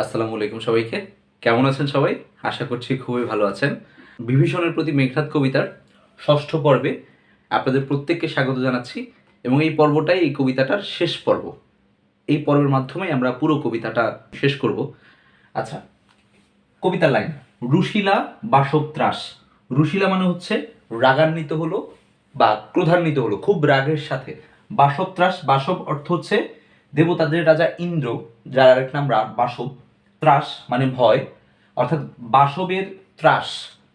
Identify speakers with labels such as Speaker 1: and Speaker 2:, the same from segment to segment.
Speaker 1: আসসালামু আলাইকুম সবাইকে। কেমন আছেন সবাই? আশা করছি খুবই ভালো আছেন। বিভীষণের প্রতি মেঘনাথ কবিতার ষষ্ঠ পর্বে আপনাদের প্রত্যেককে স্বাগত জানাচ্ছি এবং এই পর্বটাই এই কবিতাটার শেষ পর্ব। এই পর্বের মাধ্যমে আমরা পুরো কবিতাটা শেষ করব। আচ্ছা কবিতার লাইন, রুশিলা বাসব ত্রাস। রুশিলা মানে হচ্ছে রাগান্বিত হলো বা ক্রোধান্বিত হলো, খুব রাগের সাথে। বাসব ত্রাস, বাসব অর্থ হচ্ছে দেবতাদের রাজা ইন্দ্র, যার আরেক নাম বাসব ত্রাস মানে ভয়, অর্থাৎ বাসবের ত্রাস,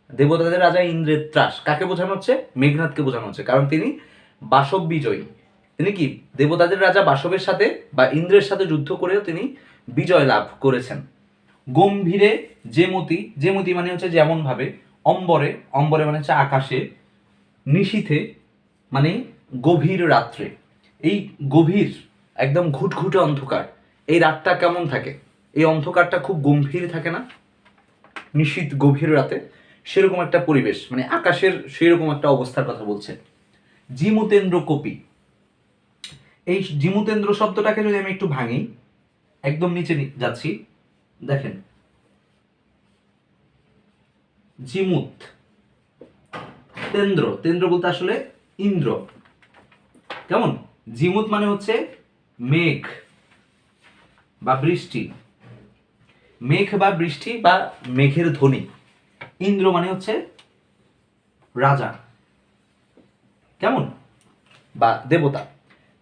Speaker 1: দেবতাদের রাজা ইন্দ্রের ত্রাস। কাকে বোঝানো হচ্ছে? মেঘনাথকে বোঝানো হচ্ছে, কারণ তিনি বাসব বিজয়ী। তিনি কি দেবতাদের রাজা বাসবের সাথে বা ইন্দ্রের সাথে যুদ্ধ করেও তিনি বিজয় লাভ করেছেন? গম্ভীরে যেমতি যেমতি মানে হচ্ছে যেমন ভাবে, অম্বরে অম্বরে মানে হচ্ছে আকাশে, নিশীথে মানে গভীর রাত্রে। এই গভীর, একদম ঘুটঘুটে অন্ধকার, এই রাতটা কেমন থাকে? এই অন্ধকারটা খুব গম্ভীর থাকে না? নিশীত গভীর রাতে। সেরকম একটা পরিবেশ মানে আকাশের সেরকম একটা অবস্থার কথা বলছে জিমুতেন্দ্র কপি। এই জিমুতেন্দ্র শব্দটাকে যদি আমি একটু ভাঙি, একদম নিচে যাচ্ছি, দেখেন। জিমুত। তেন্দ্র। তেন্দ্র বলতে আসলে ইন্দ্র। কেমন? জিমুত মানে হচ্ছে মেঘ বা বৃষ্টি। মেঘ বা বৃষ্টি বা মেঘের ধ্বনি। ইন্দ্র মানে হচ্ছে রাজা। কেমন? বা দেবতা।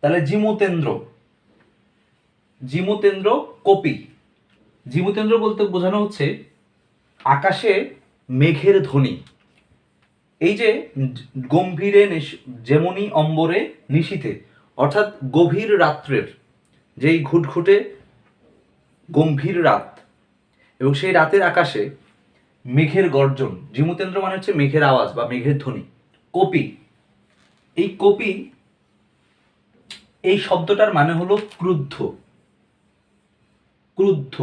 Speaker 1: তাহলে জিমুতেন্দ্র। জিমুতেন্দ্র কপি। জিমুতেন্দ্র বলতে বোঝানো হচ্ছে আকাশে মেঘের ধ্বনি। এই যে গম্ভীরে নিশ- যেমনি অম্বরে নিশীথে, অর্থাৎ গভীর রাত্রের, যেই ঘুটঘুটে গম্ভীর রাত। এবং সেই রাতের আকাশে মেঘের গর্জন, জিমুতেন্দ্র মানে হচ্ছে মেঘের আওয়াজ বা মেঘের ধ্বনি। কপি। এই কপি, এই শব্দটার মানে হলো ক্রুদ্ধ। ক্রুদ্ধ।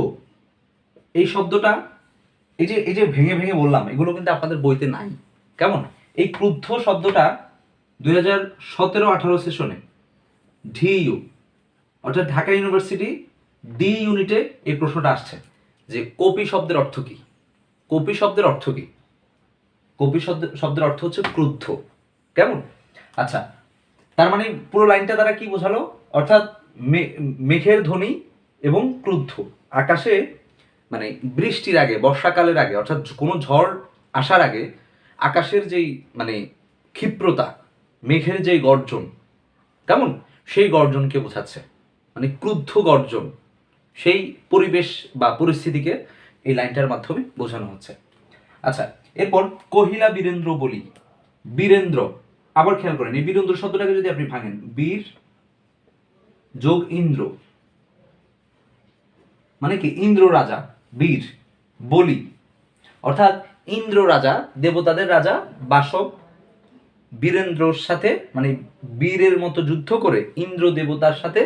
Speaker 1: এই শব্দটা, এই যে এই যে ভেঙে ভেঙে বললাম, এগুলো কিন্তু আপনাদের বইতে নাই। কেমন? এই ক্রুদ্ধ শব্দটা দুই হাজার সতেরো আঠারো সেশনে ডিইউ অর্থাৎ ঢাকা ইউনিভার্সিটি ডি ইউনিটে এই প্রশ্নটা আসছে। যে কপি শব্দের অর্থ কি? কপি শব্দের অর্থ কি? কপি শব্দ- শব্দের অর্থ হচ্ছে ক্রুদ্ধ। কেমন? আচ্ছা তার মানে পুরো লাইনটা দ্বারা কি বোঝালো? অর্থাৎ মেঘের ধ্বনি এবং ক্রুদ্ধ। আকাশে মানে বৃষ্টির আগে, বর্ষাকালের আগে, অর্থাৎ কোনো ঝড় আসার আগে আকাশের যেই মানে ক্ষিপ্রতা, মেঘের যেই গর্জন, কেমন? সেই গর্জনকে বোঝাচ্ছে। মানে ক্রুদ্ধ গর্জন। সেই পরিবেশ বা পরিস্থিতিকে এই লাইনটার মাধ্যমে বোঝানো হচ্ছে। আচ্ছা এরপর কহিলা বীরেন্দ্র বলি। বীরেন্দ্র, আবার খেয়াল করেন, এই বীরেন্দ্র শব্দটাকে যদি আপনি ভাঙেন, বীর যোগ ইন্দ্র। মানে কি? ইন্দ্র রাজা, বীর, বলি। অর্থাৎ ইন্দ্র রাজা, দেবতাদের রাজা, বাসব, বীরেন্দ্রর সাথে মানে বীরের মতো যুদ্ধ করে ইন্দ্র দেবতার সাথে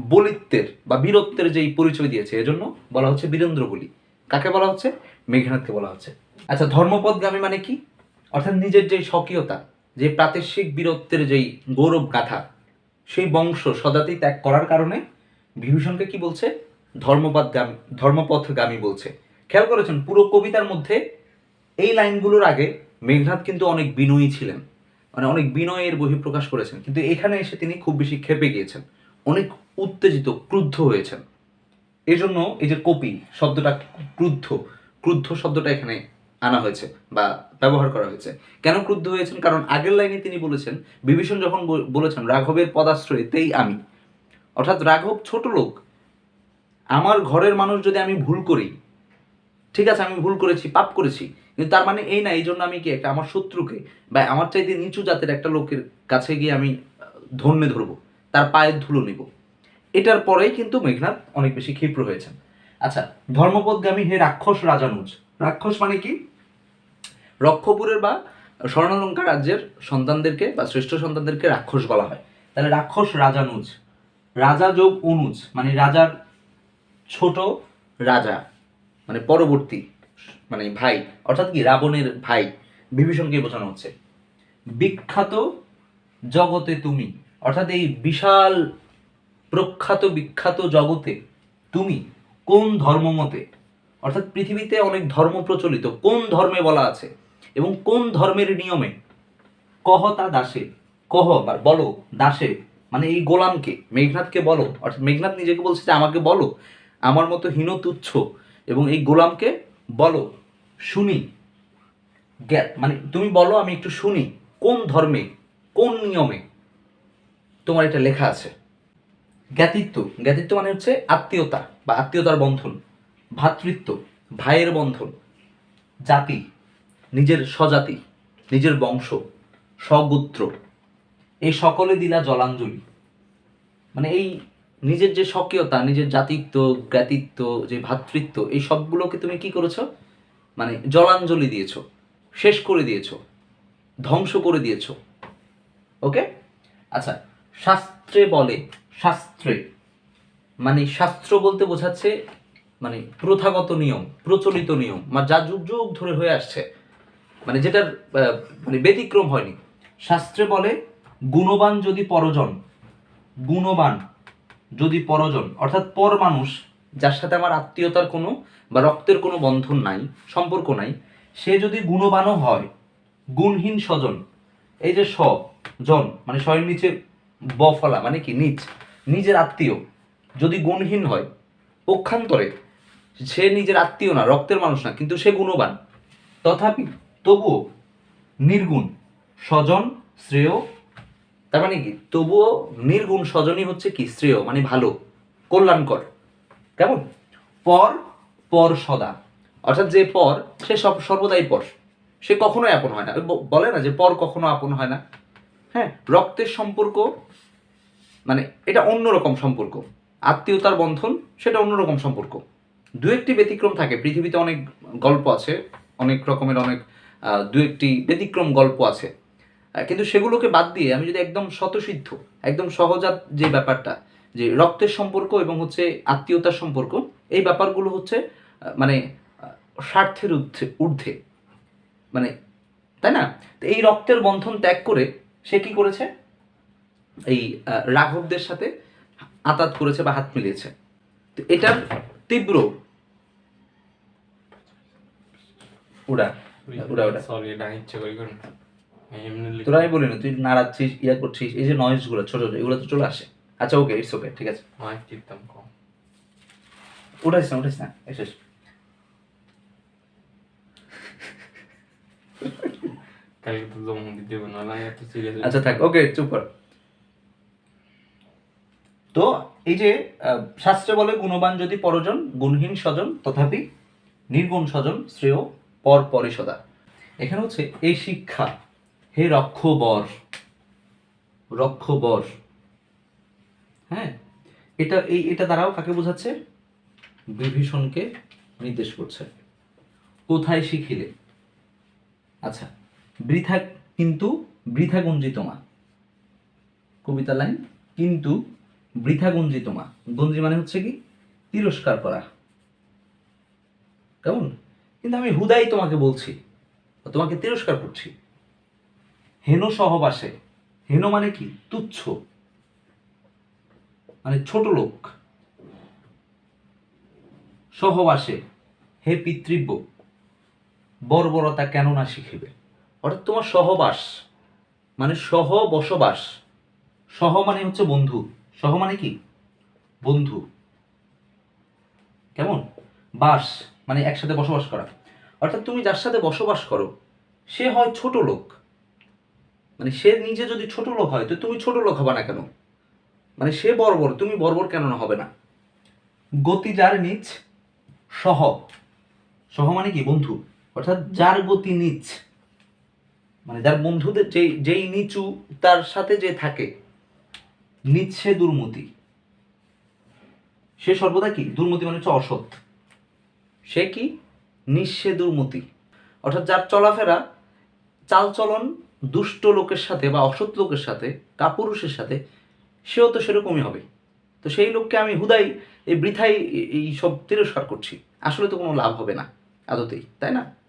Speaker 1: বলিত্বের বা বীরত্বের যেই পরিচয় দিয়েছে, এজন্য বলা হচ্ছে বীরেন্দ্র বলি। কাকে বলা হচ্ছে? মেঘনাথকে বলা হচ্ছে। আচ্ছা ধর্মপদগামী মানে কি? অর্থাৎ নিজের যেই স্বকীয়তা, যে প্রাতিষ্ঠিক বীরত্বের যেই গৌরব গাথা, সেই বংশ সদাতেই ত্যাগ করার কারণে বিভীষণকে কি বলছে? ধর্মপদগামী, ধর্মপথগামী বলছে। খেয়াল করেছেন, পুরো কবিতার মধ্যে এই লাইনগুলোর আগে মেঘনাথ কিন্তু অনেক বিনয়ী ছিলেন। মানে অনেক বিনয়ের বহিঃপ্রকাশ করেছেন। কিন্তু এখানে এসে তিনি খুব বেশি ক্ষেপে গিয়েছেন। অনেক উত্তেজিত, ক্রুদ্ধ হয়েছেন। এই জন্য এই যে কপি শব্দটা ক্রুদ্ধ ক্রুদ্ধ শব্দটা এখানে আনা হয়েছে বা ব্যবহার করা হয়েছে। কেন ক্রুদ্ধ হয়েছেন? কারণ আগের লাইনে তিনি বলেছেন, বিভীষণ যখন বল- বলেছেন, রাঘবের পদাশ্রয় তেই আমি। অর্থাৎ রাঘব ছোট লোক। আমার ঘরের মানুষ যদি আমি ভুল করি, ঠিক আছে, আমি ভুল করেছি, পাপ করেছি, কিন্তু তার মানে এই না, এই জন্য আমি কি একটা, আমার শত্রুকে বা আমার চাইতে নিচু জাতের একটা লোকের কাছে গিয়ে আমি ধন্যে ধরবো? তার পায়ের ধুলো নিব। এটার পরেই কিন্তু মেঘনাথ অনেক বেশি ক্ষিপ্র হয়েছেন। আচ্ছা ধর্মপদগামী হে রাক্ষস রাজানুজ। রাক্ষস মানে কি? রক্ষপুরের বা স্বর্ণলঙ্কা রাজ্যের সন্তানদেরকে বা শ্রেষ্ঠ সন্তানদেরকে রাক্ষস বলা হয়। তাহলে রাক্ষস রাজানুজ, রাজা যোগ অনুজ মানে রাজার ছোট রাজা মানে পরবর্তী মানে ভাই, অর্থাৎ কি রাবণের ভাই বিভীষণকে বোঝানো হচ্ছে। বিখ্যাত জগতে তুমি। অর্থাৎ এই বিশাল প্রখ্যাত, বিখ্যাত জগতে তুমি কোন ধর্মমতে অর্থাৎ পৃথিবীতে অনেক ধর্ম প্রচলিত, কোন ধর্মে বলা আছে এবং কোন ধর্মের নিয়মে কহ তা দাসে, কহ বা বলো দাসে মানে এই গোলামকে, মেঘনাথকে বলো, অর্থাৎ মেঘনাথ নিজেকে বলছে যে আমাকে বলো, আমার মতো হীন তুচ্ছ এবং এই গোলামকে বলো, শুনি মানে তুমি বলো আমি একটু শুনি, কোন ধর্মে, কোন নিয়মে তোমার এটা লেখা আছে। জ্ঞাতিত্ব। জ্ঞাতিত্ব মানে হচ্ছে আত্মীয়তা বা আত্মীয়তার বন্ধন ভ্রাতৃত্ব ভাইয়ের বন্ধন, জাতি, নিজের স্বজাতি, নিজের বংশ, স্বগোত্র। এই সকলে দিলা জলাঞ্জলি। মানে এই নিজের যে স্বকীয়তা, নিজের জাতিত্ব, জ্ঞাতিত্ব, যে ভ্রাতৃত্ব এই সবগুলোকে তুমি কি করেছ? মানে জলাঞ্জলি দিয়েছ, শেষ করে দিয়েছ, ধ্বংস করে দিয়েছ। ওকে? আচ্ছা শাস্ত্রে বলে, শাস্ত্রে। মানে শাস্ত্র বলতে বোঝাচ্ছে মানে প্রথাগত নিয়ম, প্রচলিত নিয়ম মানে যা যুগ যুগ ধরে হয়ে আসছে। মানে যেটার মানে ব্যতিক্রম হয়নি। শাস্ত্রে বলে, গুণবান যদি পরজন, গুণবান যদি পরজন, অর্থাৎ পর মানুষ যার সাথে আমার আত্মীয়তার কোনো বা রক্তের কোনো বন্ধন নাই, সম্পর্ক নাই, সে যদি গুণবানও হয়, গুণহীন স্বজন, এই যে স জন মানে স্বয়ের নিচে ব ফলা মানে কি, নিজ, নিজের আত্মীয় যদি গুণহীন হয় পক্ষান্তরে সে নিজের আত্মীয় না, রক্তের মানুষ না, কিন্তু সে গুণবান। তথাপি তবুও নির্গুণ, স্বজন, শ্রেয়। তার মানে কি, তবুও নির্গুণ, স্বজনই হচ্ছে কি, শ্রেয় মানে ভালো, কল্যাণকর। কেমন? পর পর সদা। অর্থাৎ যে পর, সে সব, সর্বদাই পর। সে কখনোই আপন হয় না। বলে না যে পর কখনো আপন হয় না। হ্যাঁ রক্তের সম্পর্ক মানে এটা অন্যরকম সম্পর্ক। আত্মীয়তার বন্ধন, সেটা অন্যরকম সম্পর্ক। দু একটি ব্যতিক্রম থাকে। পৃথিবীতে অনেক গল্প আছে, অনেক রকমের অনেক দু একটি ব্যতিক্রম গল্প আছে। কিন্তু সেগুলোকে বাদ দিয়ে আমি যদি একদম শতসিদ্ধ একদম সহজাত যে ব্যাপারটা, যে রক্তের সম্পর্ক এবং হচ্ছে আত্মীয়তার সম্পর্ক, এই ব্যাপারগুলো হচ্ছে মানে স্বার্থের ঊর্ধ্বে ঊর্ধ্বে। মানে তাই না? এই রক্তের বন্ধন ত্যাগ করে সে কি করেছে? এই রাঘবদের সাথে আতাত করেছে বা হাত মিলিয়েছে। তো এটার তীব্র। উড়া উড়া উড়া।
Speaker 2: সরি এটা ইচ্ছে করি করুন। এমনি লিখে-
Speaker 1: তোরা আমি বলি না তুই নাড়াচ্ছিস ইয়া করছিস এই যে নয়েজগুলো ছোট ছোট এগুলো তো চলে আসে। আচ্ছা ওকে ইটস ওকে ঠিক আছে। উঠাইস না উঠাইস না এসে
Speaker 2: কালকে তো জমা দেবো না না এত সিরিয়াস
Speaker 1: আচ্ছা থাক, ওকে, চুপ কর। তো এই যে শাস্ত্রে বলে গুণবান যদি পরজন, গুণহীন স্বজন, তথাপি নির্গুণ স্বজন, শ্রেয়, পর পরিষদা এখানে হচ্ছে, এই শিক্ষা, হে রক্ষবর রক্ষবর। হ্যাঁ? এটা, এই, এটা দ্বারাও কাকে বোঝাচ্ছে? বিভীষণকে নির্দেশ করছে। কোথায় শিখিলে? আচ্ছা বৃথা, কিন্তু বৃথা গুঞ্জিত মা। কবিতা লাইন, কিন্তু বৃথা গুঞ্জিত মা। গঞ্জি মানে হচ্ছে কি? তিরস্কার করা। কেমন? কিন্তু আমি হুদাই তোমাকে বলছি তোমাকে তিরস্কার করছি। হেন সহবাসে। হেন মানে কি? তুচ্ছ। মানে ছোট লোক। সহবাসে। হে পিতৃব্য, বর্বরতা কেন না শিখিবে? অর্থাৎ তোমার সহবাস মানে সহ বসবাস সহ মানে হচ্ছে বন্ধু। সহ মানে কি? বন্ধু। কেমন? বাস মানে একসাথে বসবাস করা। অর্থাৎ তুমি যার সাথে বসবাস করো, সে হয় ছোট লোক। মানে সে নিজে যদি ছোট লোক হয়, তো তুমি ছোট লোক হবে না কেন? মানে সে বর্বর, তুমি বর্বর কেন না হবে না? গতি যার নিচ, সহ। সহ মানে কি? বন্ধু। অর্থাৎ যার গতি নিচ। মানে যার বন্ধুদের যেই যেই নিচু, তার সাথে যে থাকে, নিচ্ছে দুর্মতি। সে সর্বদা কি? দুর্মতি মানে হচ্ছে অসৎ। সে কি? নিঃসে দুর্মতি। অর্থাৎ যার চলাফেরা, চালচলন দুষ্ট লোকের সাথে বা অসৎ লোকের সাথে, কাপুরুষের সাথে, সেও তো সেরকমই হবে। তো সেই লোককে আমি হুদাই, এই বৃথাই, এই সব তিরস্কার করছি। আসলে তো কোনো লাভ হবে না আদতেই, তাই না?